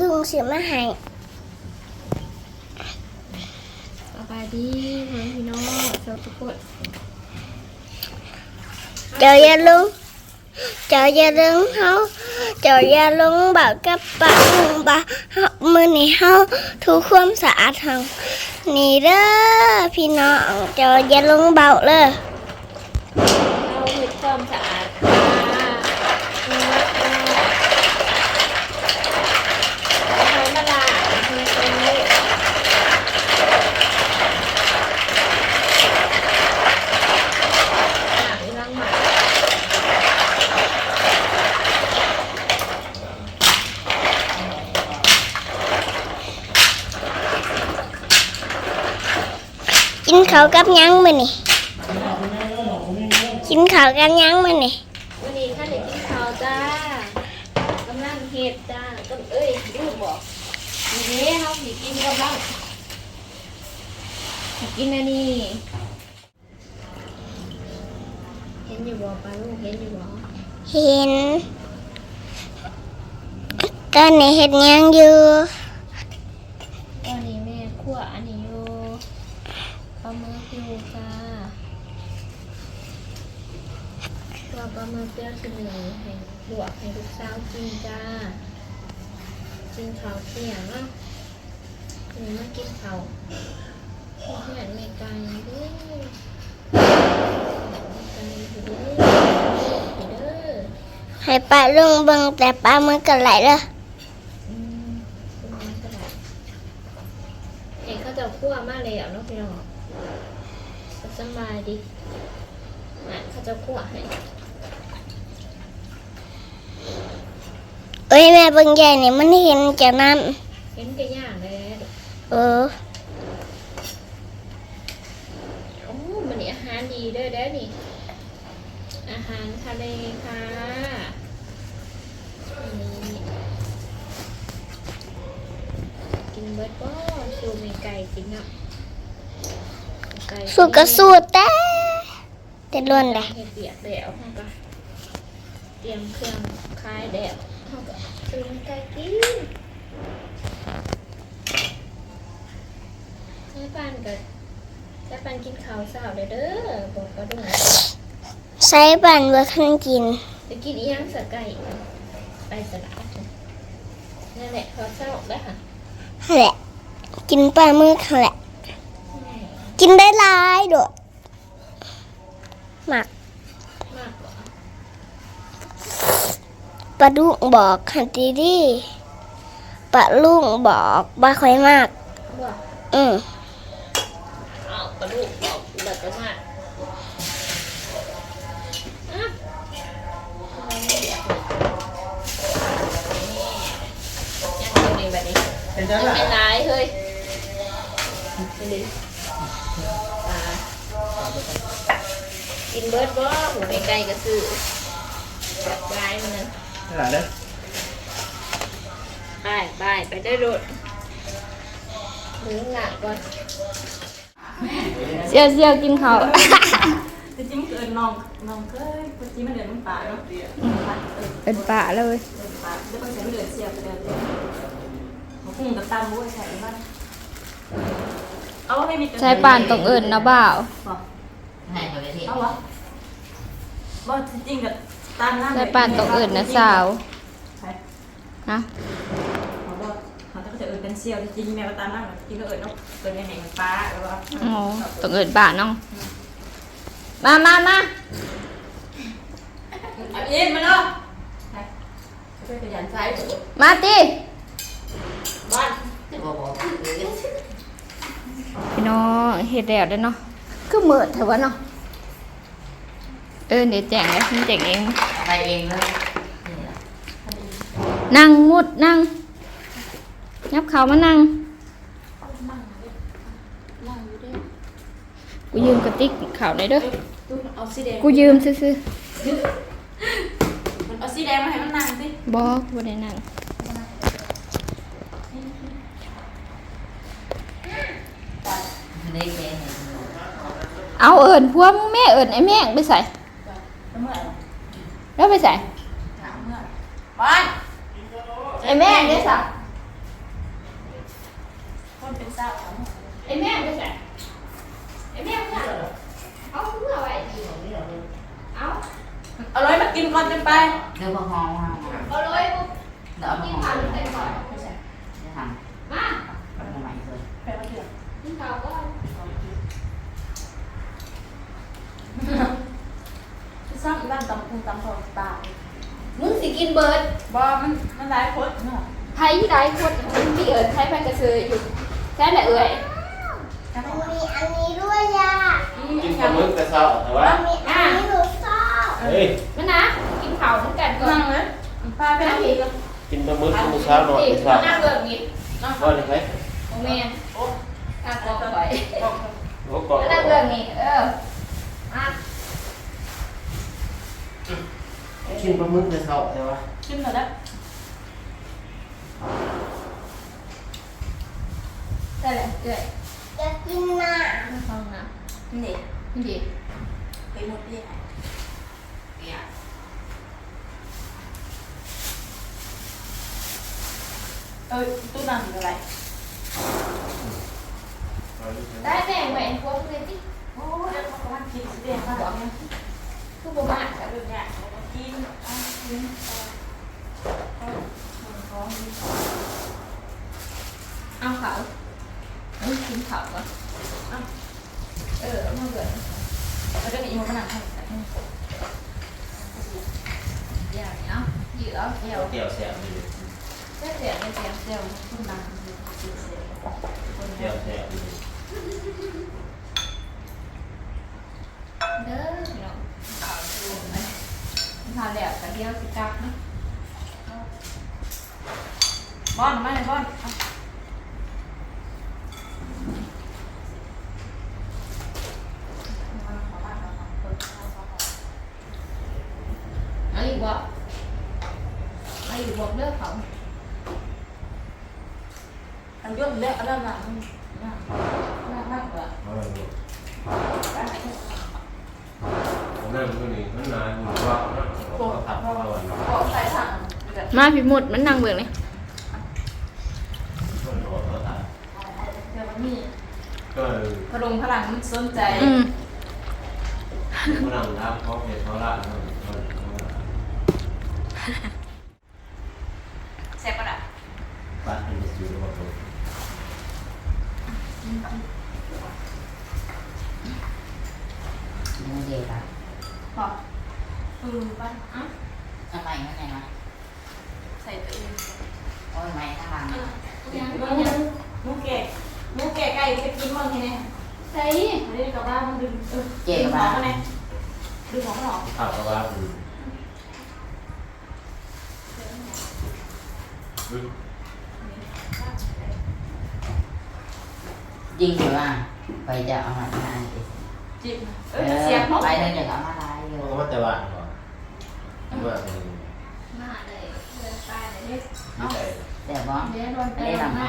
ดุงสิมาให้สบายดีเพื่อนพี่น้องสวัสดีทุกคนเจ้าอย่าลงเจ้าอย่าลงเฮาเจ้าอย่าลงเบากับปากบ่าเฮามื้อนี้เฮาถูความสะอาดเฮานี่เด้อพี่น้องเจ้าอย่าลงเบาเลยเราเฮ็ดความสะอาดค่ะเอามาล้างเพื่อนเป็นเละล้างล้างหมา กินข้าวกับหยังมื้อนี้กินข้าวกับหยังมื้อนี้วันนี้ท่านได้กินข้าวจ้ากำลังเฮ็ดจ้าก็เอ้ยดูบอกนี่เด้เฮาสิกินกำลังสิกินอันนี้เห็นอยู่บ่ปลาลูกเห็นอยู่บ่เห็นตอนนี้เฮ็ดหยังอยู่ ตอนนี้แม่คั่วอันนี้อยู่ปลาหมึกอยู่จ้าตัว ปลาหมึกเปรี้ยวสิหนึ่งให้ลวกให้ลูกสาวกินจ้ากินข้าวเที่ยงเนาะนี่มากินข้าวเพื่อนแม่ไก่เด้อแม่ไก่เด้อเด้อให้ป้าลุงเบิ่งแต่ป้ามือกันไหลเด้ออืมเป็นไงก็ได้เห็นเขาจะคั่วมากเลยอะเนาะพี่น้องก็สบายดีอะเขาจะคั่วให้ เอ้ยแม่เบิ่งใหญ่นี่มันเห็นจากนั้น เห็นก็ย่างเลยเออโอ้มันนี่อาหารดีเด้อเด้อนี่ อาหารทะเลค่ะนี่กินเบิร์ดก็สูมีไก่กินเนาะไก่สูตรก็สูตรแต่แต่ล้วนได้เฮ็ดเปียกแล้วเขาก็เตรียมเครื่องคลายแล้ว เขาก็ตื่นไก่กินใช้ปานกับใช้ปานกินข้าวเช้าเด้อเด้อบอกก็ด้วยใส่บันบ่ทันกินจะกินอีหยังสักไก่ไปตลาดนั่นแหละข้าวเช้าได้อค่ะนั่นแหละ กินปลาหมึกนั่นแหละ กินได้หลายโดดหมัก มากกว่า ปลาดุกบอกหันตีดีปลาลุงบอกบ่ค่อยมาก บอกอืมอ้าวกระดูกบอกแบบจะมากอะทำไมไม่เรียกเลยนี่ยังอยู่ในแบบนี้เป็นยัจังงล่ะไม่ร้ายเฮ้ยนี่ดิปลากินเบิร์ดบ่หูไม่ไกลก็ซื้อย้ายมันนะ นี่หลานเด้อไปไปไปได้โดดมือหนักก่อนเสียวเสียวกินเขาว จริงๆเกินน้องน้องเคยจริงมันเดือดมันป่าเนาะเออเป็นปะเลย เดือดป่าจะต้องใช้มันเดือดเสียบไปเดือดเลยหัวกุ้งกับตำบ้วยใส่บ้านเอาให้มีใช้ปานตรงอื่นนะบ่าวเอาวะว่าจริงๆกับ ตำน้ำใช้ปานตรงอื่นนะสาวใช่ฮะเขาบอกเขาจะเอิญเป็นเซียวจริงๆแม่ก็ตามน้ำจริงก็เอิญเนาะเอิญในแห่งปลาแล้วก็อ๋อตรงอื่นบาทน้อง มามามาเอาเย็นมาเนาะช่วยขยันใช้มาติบ้านพี่น้องเฮ็ดแล้วเด้อเนาะคือเหมือนเถอะวะเนาะ เออเดี๋ยวแจงเลยมันแจงเอง ไปเองเลยนั่งมุดนั่ง ยับเขามานั่ง กูยืมกระติกข่าวหน่อยเด้อเอาสีแดงกูยืมซื้อมันเอาสีแดงมาให้มันนานสิๆบอกบ่ได้นั่งเด็กเองเอาเอิญพวกมึงแม่เอิญไอ้แม่งไปใส่ แล้วไปใส่ถามเมื่อไปไอ้แม่เนี่ยสักคนเป็นสาวของไอ้แม่เนี่ยสักไอ้แม่เนี่ยเอาเมื่อไว้เอาเอาเลยมากินก่อนจะไปเดี๋ยวมาหอมเอาเลยมากิน บิร์ดบอมันมันหลายคนเนาะไทยที่ได้คนมันมีเอิญไทยแพงกระเซยอยู่แค่ไหนเอ่ยมันมีอันนี้ด้วยย่ากินปลาหมึกแต่เช้าแต่ว่ามันมีอันนี้หนูชอบเฮ้ยนั่นนะ กินข้าวทั้งกันก่อนนั่งเลยพาไปนั่งอีกกินปลาหมึกมื้อเช้าหน่อยนี่เช้านั่งเบิร์ดนี่นั่งก็ได้ไหมโมเมนโอ้กากองไปบอกโอ้ก่อนนั่งเบิร์ดนี่เออมากินปลาหมึกแต่เช้าแต่ว่าขึ้นมาแล้วได้เลยเอ่ยจะกินน่ะมาฟังนะนี่นี่ดิไปหมดพี่เนี่ยเอ้ยตู้นั่งอยู่อะไรได้แม่แหวน พวกเลยที่โอ้ยเขากำลังกินเสียงมากเนี่ยทุกประมาณแบบเนี้ยกินอะกินเอา เอาเขาเฮ้ยกินเขาก่อนเอาเออเอามาเบิร์ดเอาเดี๋ยวอีโมมานั่งให้อย่างเนี้ยยืดเอาเดียวเกี่ยวแซ่บดีเสียเสียเสียเดี๋ยวคุณนั่งกินเสียงคนเกี่ยวแซ่บดีเด้อพี่น้องเขาดูไหมเขาแล้วแต่เดียวสิกลับนะ บอนไม่บอนเอาอีกบ่เอาอีกบ่เลิกเขาอันยอดเล็กอันนั้นน่ะน่ะน่าน่ากว่าเอาเลยลูกนั่นก็นี่มันนานมันว่าเขาทับเขาวันบอกใส่ถัง มาพี่หมดมันนั่งเบิ่งเลย เดี๋ยวมั นมีก็พลุงพลังมันสนใจอืมฝรั่งรับเขาเห็นเขาละเขาแซ่บปะล่ะปั้นเป็นสูตรของเขามือเดียวละบอกเออบ้านอะทำไมไม่ไงนะใส่ตัวเองโอ้ยไม่ทางมูแก่ มูแก่ไก่จะกินบ้างทีนี้ใส่ไม่ได้กับว่ามันดึงเออเจ๊กับหมอบ้ากันไงดึงหมอกันหรอข้าวกระว่าคือจริงอยู่ว่าไปจะเอามาทานดิจิบเอเอออเสียบหมอไปเลยจะเอามาลายอยู่เขาว่าแต่ว่าก่อนว่าเป็นมาเลยเดินไปเลยเด้ที่ใจแต่บ้องเดี๋ยวโดนไปทำไม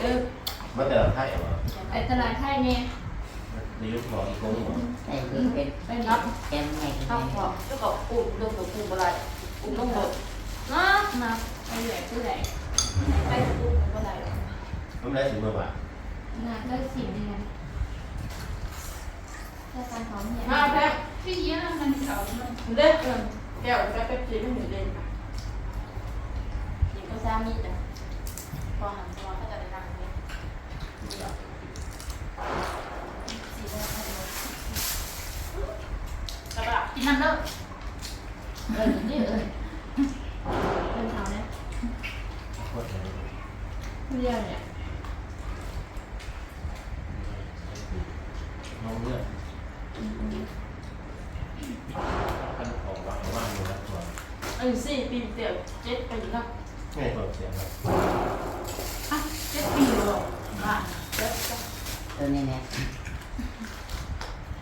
เออ ว่าแต่ไทยเหรอไอ้ตลาดไทยเนี่ยในยุคหมออีกคนหมอใส่คือเป็นเป็นน็อตแกมไงกันข้าวไงขอบแล้วก็อุ่นลงกับอุ่นอะไรอุ่นลงหมดนะนะไปเหลือผู้ใดไปอุ่นอะไรทำได้ถึงเมื่อวานน่าเลิกสิ่งนี้ถ้าการหอมเนี่ยมาแพ้พี่เยอะมันเขามันเด็กเออแก้วแป๊บแป๊บจีไม่หมุนเลยหญิงก็ซ้ำมีจ้ะพอหันตัวก็จะได้นั่งเนี่ยสีแดงกระบะกินน้ำเลิก เออนี่เออเป็นเขาเนี่ย โคตรเลย เรียกเนี่ย น้องเลือดพันของว่างว่างอยู่แล้วตัว เออสี่ปีเดียวเจ็ดปีแล้ว ไม่เปิดเสียงครับ อะเจ็ดปีแล้วอะเจ็ด ตัวนี้เนี่ย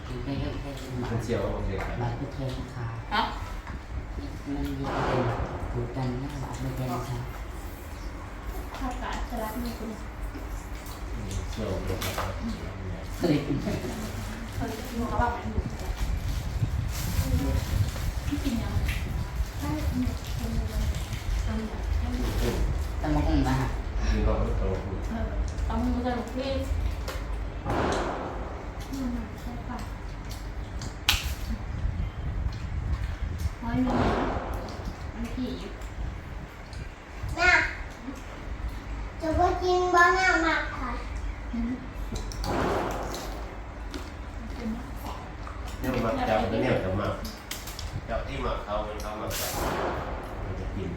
คือไม่ใช่แค่หมา มันเสียวโอเคครับ บาดเจ็บขา ฮะ มันยิงเป็น ผูกกันนะบาดไม่เป็นค่ะข้าวกาสลัดมีคุณเสีย วเลยครับเคยเป็นเออหนูกระบะมันอยู่กินยังใช่ตะมกงมายืนก็ไม่ตรงเออเอามือใส่ลูกพี่ร้อยหนึ่งอันที่อยู่น่ะจะไปกินบ้าน่ามักค่ะเนี่ยมันจับเนี่ยจะมาจับที่หมักเขาเป็นเขาหมักจับมันจะกิน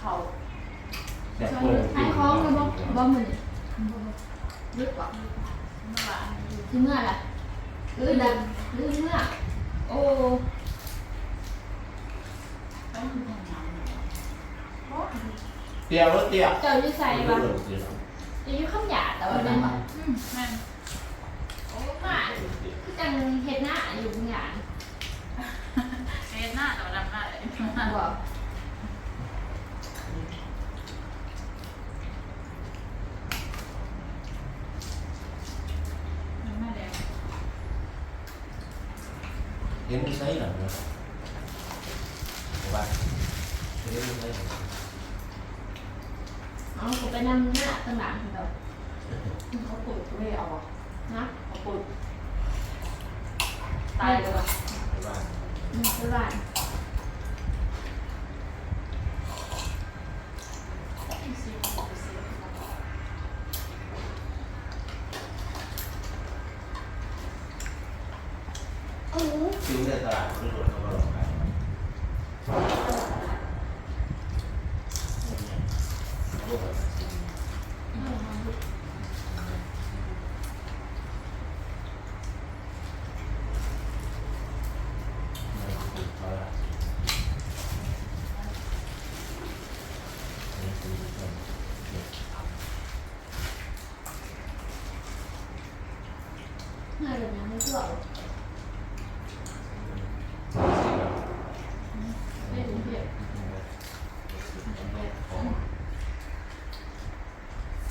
เขาแต่พวกให้คล้องเลยบ่บ่มือ คือเมื่อล่ะลื่นดังลื่นเมื่อโอ้เตี้ยรถเตี้ยเจ้าอยู่ใส่ใส่บ่บ้าง จะอยู่ข้ามหยาแต่ว่าเป็นอืมแม่นโอ้มาคือจังเฮ็ดหน้าอยู่ข้างหยา เอ็นหน้าแต่ว่าดำหน้าเลย บ่ ดำหน้าแดง เห็นไม่ใช่หรอเนาะว่าเห็นไม่ใช่หรอเอาผมไปนำหน้าตั้งหลังเด้อเขาปลูกไม่เอาอะนะเขาปลูกตายเลยว่ะว่าอืมไปบ้าน อือ ซื้อในตลาดซื้อรถเขามาหลอกขายเเมื่อเดือนยังไม่ชั่วไม่ถึงเพียบ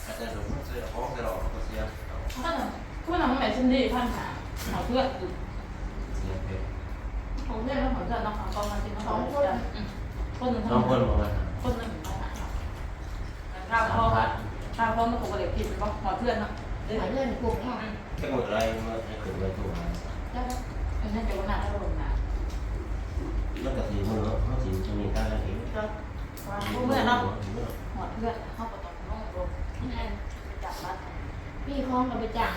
อาจารย์หลวงพ่อเสียของตลอดเขาเสีย ถ้าเพื่อนเราไม่ฉัน ดีท่านหาหาเพื่อนเสียเป็นของเพื่อนแล้วของเพื่อนน้องของกองมาจริงน้องคนคนหนึ่งน้องคนมาคนหนึ่งต้องหาข้าวพ่อข้าวพ่อมาถูกกระเด็กผิดเป็นหมอเพื่อนเนาะเดี๋ยวหาเรื่องกลุ่มค่ะแค่หมดอะไรมาให้ถึงไปถูกแล้วอันนั้นจะวันนั้นเราลงนะแล้วก็สีมือเขาสีจะมีการอะไรอีกก็เพื่อเนาะหมอเพื่อนเข้าประตูน้องลงจับมาพี่คล้องเราไปจัง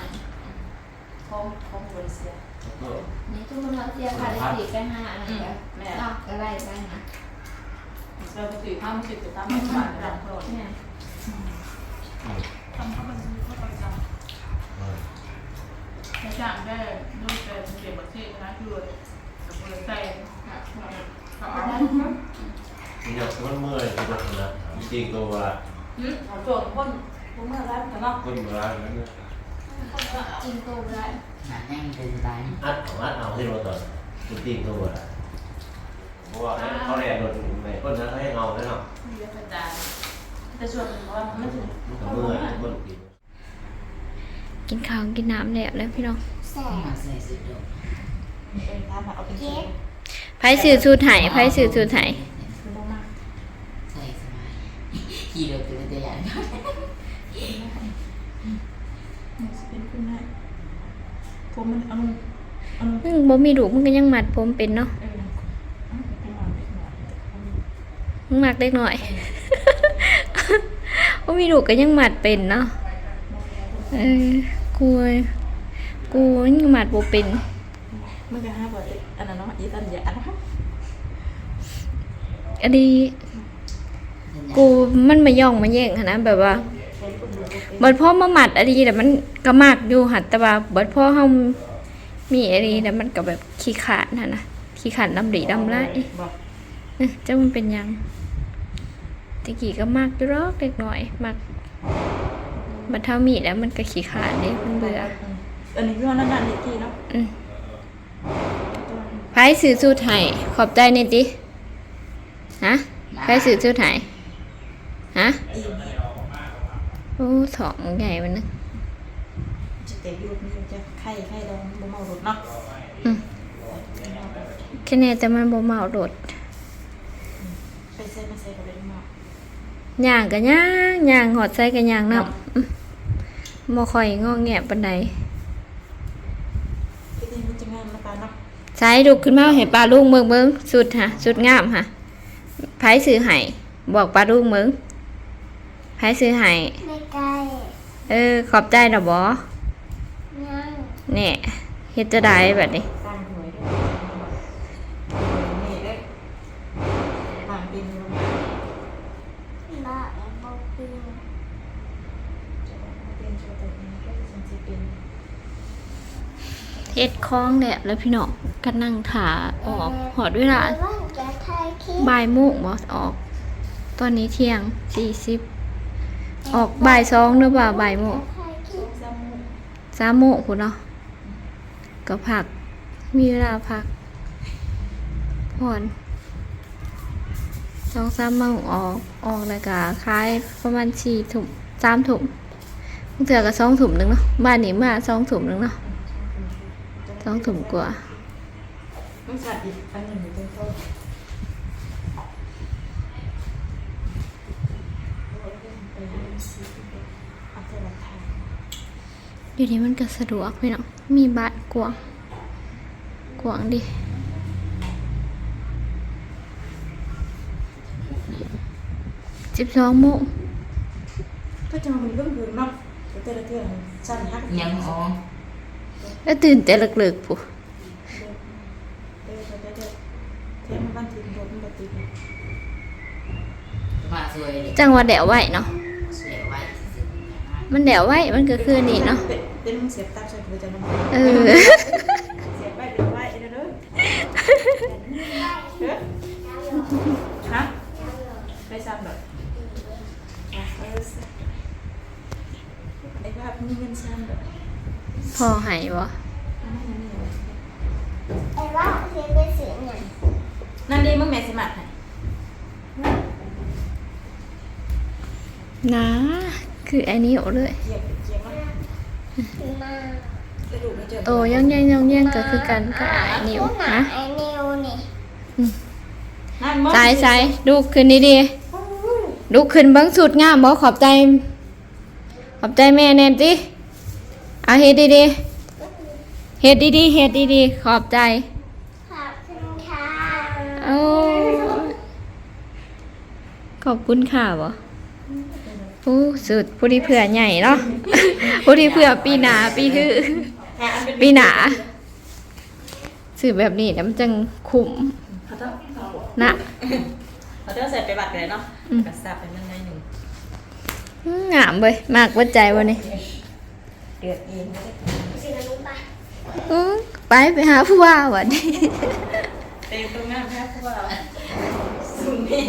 คงคงบริเซียก็นี่ทุกคนเราเสียค่าได้สี่ไปห้าอะไรแบบเนาะก็ไล่ไปนะเราไปสื่อข้ามสื่อสื่อตามบ้านต่างคนเนี่ยทำข้าวมันข้าวประจำในจ้างได้ด้วยเป็นเก็บบัตรเช็คนะคือกับเปิดใจเขาเอามีอย่างมันเมื่อยที่รถนะจริงตัวว่าอืมเขาโจทย์คนคนเมื่อไรแต่เนาะคนโบราณนั้น กินโตได้หนาแน่งเป็นไรอัดเอาอัดเอาที่รถตอนจริงตัวว่าเพราะว่าเขาแรงรถไม่คนนั้นให้เงาแล้วเนาะมีอาจารย์แต่ส่วนว่ามันถึงมันก็เมื่อยคนกินกินข้าวกินน้ำแล้วแล้วพี่น้องแซ่มาใส่สุดดอกเป็นการเอาเป็นเช็คไผสื่อสูตรไห้ไผสื่อสูตรไห้คือบ่มากใส่สบายขี่รถตัวตัวใหญ่มันจะ เป็นขึ้นได้ผมมันเอาเอามึงบ่มีลูกมึงก็ยังมัดผมเป็นเนาะเออเป็นหวานเป็นหวานมึงมักเล็กหน่อย บ่มีลูกก็ยังมัดเป็นเนาะเออกูกูยังมัดบ่เป็น มันก็ห้าบาทอันนั้นเนาะอีตันยาเนาะอันนี้กูมันมาย่องมาแย่งหั้นนะแบบว่า บัดพ่อมาหมัดอันนี้แต่มันก็มากอยู่หัดแต่ว่าบัดพ่อเฮามีอันนี้แต่มันก็แบบขี้ขาดนะนะขี้ขาดดำดีดำไรบอกเอ้ยเจ้ามันเป็นหยังตะกี้ก็มากอยู่หรอกเล็กน้อยมากบัดเท่ามีแล้วมันก็ขี้ขาดเด้มันเบื่ออันนี้คือนั่นนั่นนี่ที่เนาะอืมไผสื่อสูตรไห้ขอบใจหนี่อยติฮะไผสื่อสูตรไห้ฮะ โอ้สองใหญ่มันนะจะเตะยูนี่จะไข่ไข่ดองบ่เมารถเนาะอืมแค่นี้แต่มันบ่เมาโดดไปใส่มาใส่กับเป็นหม้อย่างก็ย่างย่างหอดใส่ก็ย่างนำอืมบ่ค่อยงอแงปานใดที่นี่มันจะงามมาตาเนาะใช้ลุกขึ้นมาให้ปลาลุงเบิ่งเบิ่งสุดฮะสุดงามฮะไผซื้อให้บอกปลาลุงเบิ่งไผซื้อให้ไม่ไกล เออ ขอบใจดอกบ่ยังเนี่ยเฮ็ดจะได้แบบนี้เฮ็ดคล้องแหละแล้วพี่น้องก็นั่งถาออกหอดเวลาแต่ว่าจะถ่ายลิปบ่ายโมงบ่ออก ตอนนี้เที่ยงสี่สิบ ออกบ่ายสองหรือเปล่าบ่ายโมงถ่สามโมงคุณเนาะก็พัก มีเวลาพักผ่อนสองสามโมงออกออกแล้วก็คล้ายประมาณสี่ถุ่มสามถุ่มเถื่อก็สองถุ่มหนึ่งเนาะบ้านนี้มาสองถุ่มหนึ่งเนาะสองถุ่มกว่ามันสัตว์อีกอันหนึ่งอยู่ตรงต้นเอาไปรับทาน อยู่นี่มันก็สะดวกพี่น้องมีบ้านกว้างกว้างดิสิบสองโมงก็จะมันเรื่องอื่นเนาะแต่ละเทื่อสั้นฮักยังอ๋อแล้วตื่นแต่เลิกๆปุ๊เด้อเด้อเด้อเทมบ้านถิ่นรถมันบ่ติดมาสวยเลยจังหวะแดวไว้เนาะสวยไว้ซื่อๆ มันแดวไว้ มันก็คือนี่เนาะเป็นเสียบตับใส่กูจะมันเออเสียบไว้เป็นไว้เด้อเออฮะไปซ้ำแบบอะเออไอ้ว่ามีเงินซ้ำแบบพอหายวะไอ้ว่าเสียงเป็นเสียงไงนั่นดีมึงแม่สิมัดให้นะ คืออันนี้เอาเลยเกียบเกียบมันมากระดูกไม่เจอโตย่องแย่งย่องแย่งก็คือกันก็อายนิ้วนะไอ้นิวนี่นั่นมึงสายสายดูขึ้นดีๆดูขึ้นเบิ้งสุดงามบ่ขอบใจ ขอบใจแม่แนนติเอาเฮ็ดดีๆเฮ็ดดีๆเฮ็ดดีๆขอบใจขอบคุณค่ะโอ้ ขอบคุณค่ะบ่ผู้สุดผู้ที่เผื่อใหญ่เนาะผู้ที่เผื่อปีหนาปีคือปีหนาสื่อแบบนี้นะมันจังคุ้มเขาต้องนะเขาต้องใส่ไปบัตรเลยเนาะอืมกระสับเป็นยังไงหนึ่งอืมงามเว้ยมากวัดใจวันนี้เดือดเองไม่ได้สินะรู้ปะอื้อไปไปหาผู้ว่าวันนี้เต็มตรงนั้นแค่เพราะว่าสูงเอง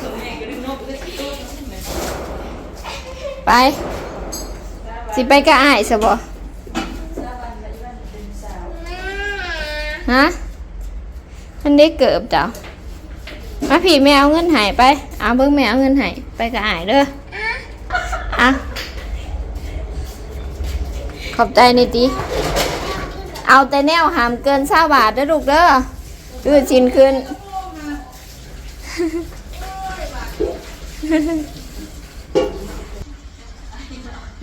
สูงเองก็ดึงนกก็สิโต้ใช่ไหม ไป สิไปกะอ้ายซะบ่สาวันละอีวันเป็นสาวแม่ฮะมันได้เกิบจ้ะมาพี่แม่เอาเงินใหายไปเอาเบิ่งแม่เอาเงินใหายไปกะอ้ายเด้ออะขอบใจนี่ติเอาแต่แนวหามเกิน20บาทเด้อลูกเด้อคือชินขึ้น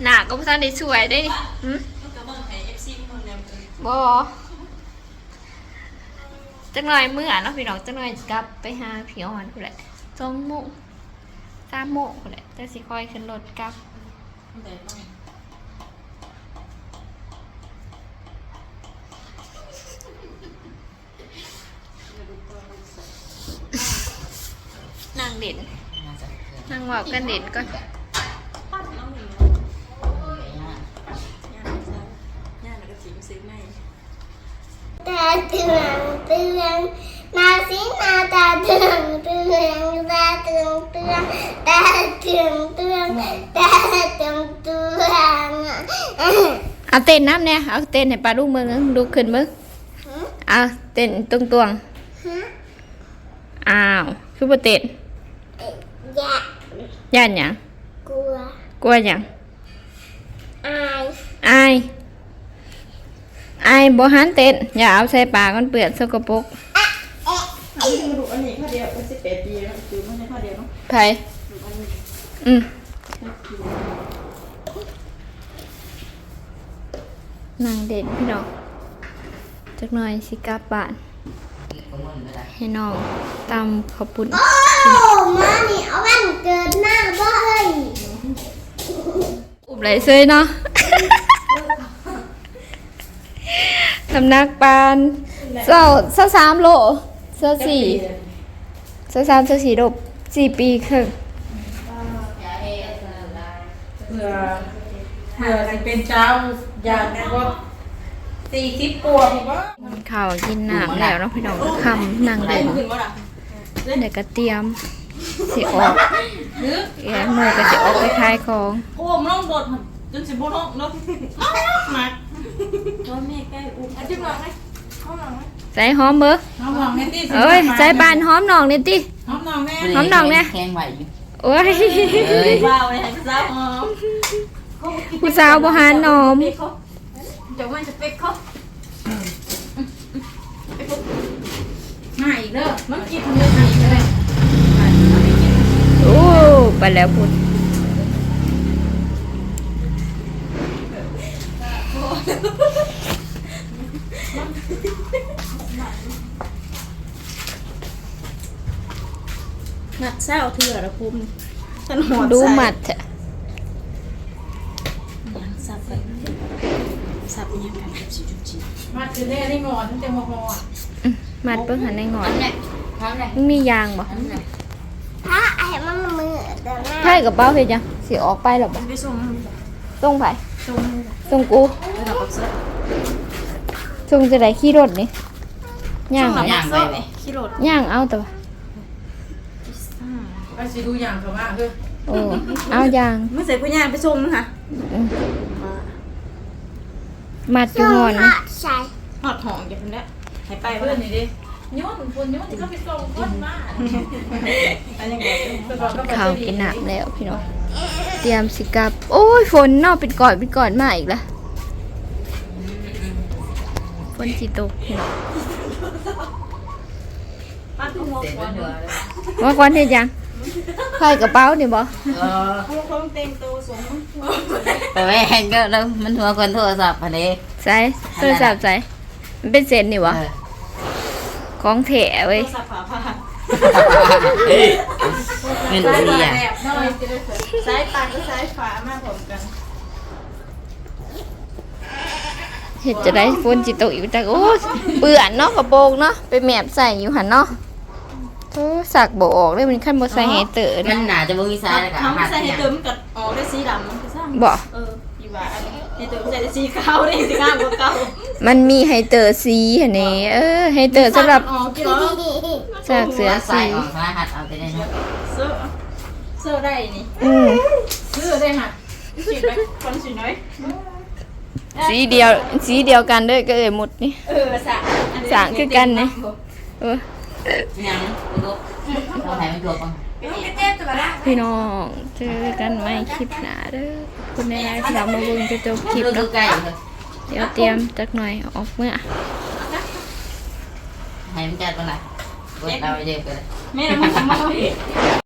หนาก็พทันได้สวยได้นี่หึก็มองให้ FC คนเดียวบอจังหน่อยเมื่อเนาะพี่น้องจังหน่อยกลับไปหาพี่อ่อนผู้นแหละสองโมงสามโมงผู้นแหละจะสิคอยขึ้นรถกลับนางเด่นมาจากเขื่อนนางบอกกันเด่นก่อน ปั้นน้องหนึ่ง ไปย่าง ย่านสาว ย่านแล้วก็สิมซื้อใหม่ตาเตืองเตืองนาสินาตาเตืองเตืองตาเตืองเตืองตาเตืองเตืองตาเตืองเตืองเอาเต้นน้ำเนี่ยเอาเต้นให้ปลาลูกเมืองดูขึ้นมึงเอาเต้นตรงตวงฮะๆอ้าวคือบ่เต้นอยากย่านหยังกลัวกลัวหยังอายอาย ไอ้บ่หันเต้นอย่าเอาใส่ปากมันเปื้อนสกปรกอันนี้มาดูอันนี้ข้อเดียวเป็นสิบแปดปีแล้วคือไม่ใช่ข้อเดียวเนาะไผอืมนางเด่นพี่น้องจักหน่อยสิกลับบ้านก็มันไม่ได้ให้น้องตำข้าวปุ้นโอ้มานี่เอาวันเกิดหน้าบ่เอ้ยอุบไหลเซยเนาะ สำนักปานเจ้าเจ้าสามโลเจ้าสี่เจ้าสามเจ้าสี่โลสี่ปีครึ่งเผื่อเผื่อจะเป็นเจ้าอยากว่าสี่สิบปวดอีกว่าข้าวกินน้ำแล้วเนาะพี่น้องก็คำนางได้เด่นขึ้นว่าล่ะเดี๋ยวก็เตรียมสิออกแอบมือก็สิออกไปขายของโอ้มันต้องโดดจนสิบโมงเนาะมา โดนแม่ใกล้อุ้มอะจิ้มหลังไหมห้องหลังไหมใส่หอมเบอห้องหลังแม่ตีเอ้ยใส่ปานหอมหนองนี่ติห้องหลังแม่หอมดอกเนี่ย แข็งไหวอยู่โอ้ย เอ้ยว้าวเลยให้สาวหอมผู้สาวบ่หาหนอมจะมันจะเป๊กเขามาอีกเด้อมันกินมันเลยมาอีกเลยโอ้ไปแล้วพุ่น หนักเศร้าเถื่อระพุมฉันหอดดูใส่หมัดเถอะยังสับไปสับยังกันกับสิจุจีมาคือได้ได้งอนตั้งแต่มหออะอื้อหมัดเบิ่งหันในงอนทำไงทำไงมันมียางบ่ทำไงถ้าไอ้มันมือเดินหน้าไพ่กับเป้าเฮ็ดจังสิออกไปหรอบ่ไปส่งส่งไผ ส่งส่งกูไปกับปักเสื้อส่งจะได้ขี่รถนี่ย่างส่งเหรหลัอบปักเสื้อขี่รถย่างเอาแต่ว่าไปสิดูอย่างเขาว่าเฮ้ยโอ้เอาย่างไม่ใส่ผู้ย่างไปส่งนะคะอืมมัดอยู่งอนผ้าใส่หอดหองอย่างนี้ให้ไปเพื่อนนี่ดิย้อนคนย้อนเขาไปส่งคนมาอันยังไงข้าวกินน้ำแล้วพี่น้องเตรียมสิกลับ โอ้ยฝนเนาะเป็นก่อนเป็นก่อนมาอีกละฝนสิตกพี่น้องป้าคือหัวเสร็จคแล้วนเดี๋ยวว่าก่อนเฮ็ดหยังไพ่กระเป๋านี่บ่เออเขาเขาเต็มตัวสูงแต่แม่งก็แล้วมันหัวคนโทรศัพท์พอดีใส่โทรศัพท์ใส่มันเป็นเศษนี่วะเออของแถเว้ยสับฝาผ้า เงินสายดีปากอะแดบน้อยสายปากกับสายฝามาผมกันเฮ็ดจะได้ฝนสิตกอีกจักโอ้ยเปื้อนเนาะกระโปรงเนาะไปแมบใส่อยู่หั่นเนาะโธ่สักบ่ออกเลยมันคันบ่ใส่ให้เตอมันี่นหนาจะบ่มีสายแล้วก็ทำหักใส่อให้ย่างเติมกับอ๋อได้สีดำมันก็สร้างบ่เอออีว่าให้เติมใส่ได้สีขาวได้สีขาวกว่าเก่ามันมีให้เตอสีหั่นนี่เออให้เตอสำหรับอ๋อกี่ร้อย จากเสือสาสียออกมาหัดเอาไปได้เนาะเสื้อเสื้อได้นี่อืมเสื้อได้ค่ะสีไหมคนสีน้อยสีเดียว สีเดียวกันเด้อก็เอ้ยหมดนี่ เออสะสางคือกันนี่เออ ยังกูดูเราให้มันตัวก่อนเจ็บตัวละพี่น้องเจอกันใหม่คลิปหน้าเด้อขอบคุณในไลฟ์ที่เรามาเบิ่งจะจบคลิปดูดูเนาะใกล้เลยเดี๋ยวเตรียมจักหน่อยออกเมื่อให้มันจัดมาหน่อ ยกดเอาไปเยอะไปเลย แม่น้ำมัน